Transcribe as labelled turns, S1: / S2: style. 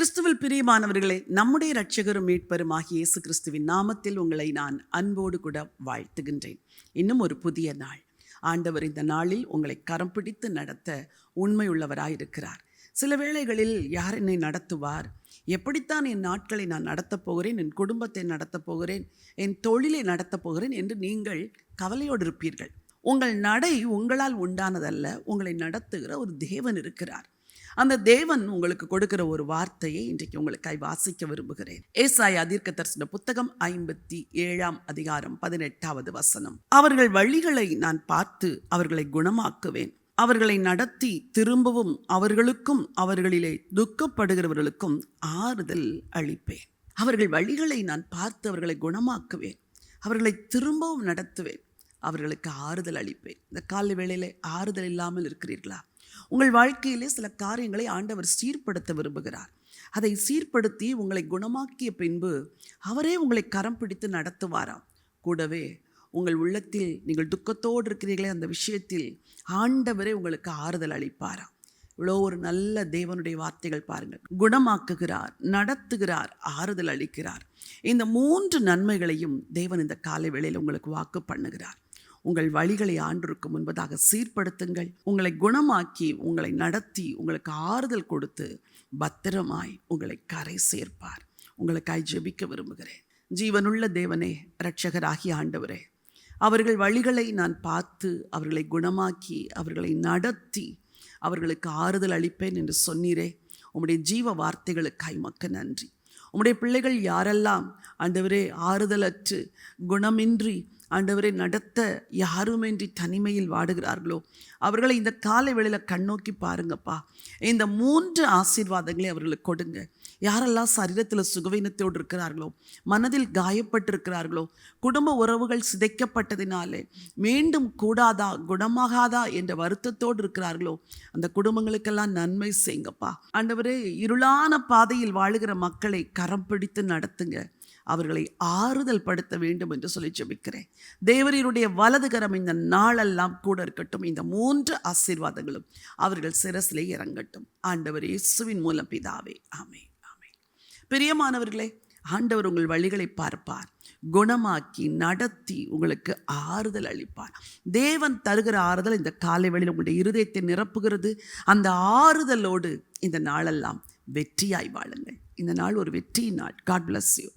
S1: கிறிஸ்துவில் பிரியமானவர்களே நம்முடைய இரட்சகரும் மீட்பருமாகிய இயேசு கிறிஸ்துவின் நாமத்தில் உங்களை நான் அன்போடு கூட வாழ்த்துகின்றேன். இன்னும் ஒரு புதிய நாள். ஆண்டவர் இந்த நாளில் உங்களை கரம் பிடித்து நடத்த உண்மையுள்ளவராயிருக்கிறார். சில வேளைகளில் யார் என்னை நடத்துவார்? எப்படித்தான் என் நாட்களை நான் நடத்தப் போகிறேன்? என் குடும்பத்தை நடத்தப் போகிறேன்? என் தொழிலை நடத்தப் போகிறேன் என்று நீங்கள் கவலையோடு இருப்பீர்கள் உங்கள் நடை உங்களால் உண்டானதல்ல. உங்களை நடத்துகிற ஒரு தேவன் இருக்கிறார். அந்த தேவன் உங்களுக்கு கொடுக்கிற ஒரு வார்த்தையை இன்றைக்கு உங்களுக்காய் வாசிக்க விரும்புகிறேன். ஏசாய் அதிர்க்க தரிசன புத்தகம் ஐம்பத்தி ஏழாம் அதிகாரம் பதினெட்டாவது வசனம். அவர்கள் வழிகளை நான் பார்த்து அவர்களை குணமாக்குவேன். அவர்களை நடத்தி திரும்பவும் அவர்களுக்கும் அவர்களிலே துக்கப்படுகிறவர்களுக்கும் ஆறுதல் அளிப்பேன். அவர்கள் வழிகளை நான் பார்த்து அவர்களை குணமாக்குவேன். அவர்களை திரும்பவும் நடத்துவேன். அவர்களுக்கு ஆறுதல் அளிப்பேன். இந்த காலை வேளையில் ஆறுதல் இல்லாமல் இருக்கிறீர்களா? உங்கள் வாழ்க்கையிலே சில காரியங்களை ஆண்டவர் சீர்படுத்த விரும்புகிறார். அதை சீர்படுத்தி உங்களை குணமாக்கிய பின்பு அவரே உங்களை கரம் பிடித்து நடத்துவாராம். கூடவே உங்கள் உள்ளத்தில் நீங்கள் துக்கத்தோடு இருக்கிறீர்களே அந்த விஷயத்தில் ஆண்டவரே உங்களுக்கு ஆறுதல் அளிப்பாராம். இவ்வளோ ஒரு நல்ல தேவனுடைய வார்த்தைகள் பாருங்கள். குணமாக்குகிறார் நடத்துகிறார் ஆறுதல் அளிக்கிறார். இந்த மூன்று நன்மைகளையும் தேவன் இந்த காலை வேளையில் உங்களுக்கு வாக்கு பண்ணுகிறார். உங்கள் வழிகளை ஆண்டுக்கு முன்பதாக சீர்படுத்துங்கள். உங்களை குணமாக்கி உங்களை நடத்தி உங்களுக்கு ஆறுதல் கொடுத்து பத்திரமாய் உங்களை கரை சேர்ப்பார். உங்களுக்காய் ஜெபிக்க விரும்புகிறேன். ஜீவனுள்ள தேவனே இரட்சகராகி ஆண்டவரே அவர்கள் வழிகளை நான் பார்த்து அவர்களை குணமாக்கி அவர்களை நடத்தி அவர்களுக்கு ஆறுதல் அளிப்பேன் என்று சொன்னீரே. உம்முடைய ஜீவ வார்த்தைகளுக்காய் மக்க நன்றி. உம்முடைய பிள்ளைகள் யாரெல்லாம் ஆண்டவரே ஆறுதலற்று குணமின்றி ஆண்டவரை நடத்த யாருமின்றி தனிமையில் வாடுகிறார்களோ அவர்களை இந்த காலை வேளையில் கண்ணோக்கி பாருங்கப்பா. இந்த மூன்று ஆசீர்வாதங்களை அவர்களுக்கு கொடுங்க. யாரெல்லாம் சரீரத்தில் சுகவீனத்தோடு இருக்கிறார்களோ மனதில் காயப்பட்டிருக்கிறார்களோ குடும்ப உறவுகள் சிதைக்கப்பட்டதினாலே மீண்டும் கூடாதா குணமாகாதா என்ற வருத்தத்தோடு இருக்கிறார்களோ அந்த குடும்பங்களுக்கெல்லாம் நன்மை செய்யுங்கப்பா. ஆண்டவரே இருளான பாதையில் வாழுகிற மக்களை கரம் பிடித்து நடத்துங்க. அவர்களை ஆறுதல் படுத்த வேண்டும் என்று சொல்லி ஜெபிக்கிறேன். தேவரீருடைய வலது கரம் இந்த நாளெல்லாம் கூட இருக்கட்டும். இந்த மூன்று ஆசீர்வாதங்களும் அவர்கள் சிரசிலே இறங்கட்டும். ஆண்டவர் இயேசுவின் மூலம் பிதாவே. ஆமே ஆமே பிரியமானவர்களே ஆண்டவர் உங்கள் வழிகளை பார்ப்பார். குணமாக்கி நடத்தி உங்களுக்கு ஆறுதல் அளிப்பார். தேவன் தருகிற ஆறுதல் இந்த காலை வழியில் உங்களுடைய இருதயத்தை நிரப்புகிறது. அந்த ஆறுதலோடு இந்த நாளெல்லாம் வெற்றியாய் வாழுங்கள். இந்த நாள் ஒரு வெற்றி நாள். God bless you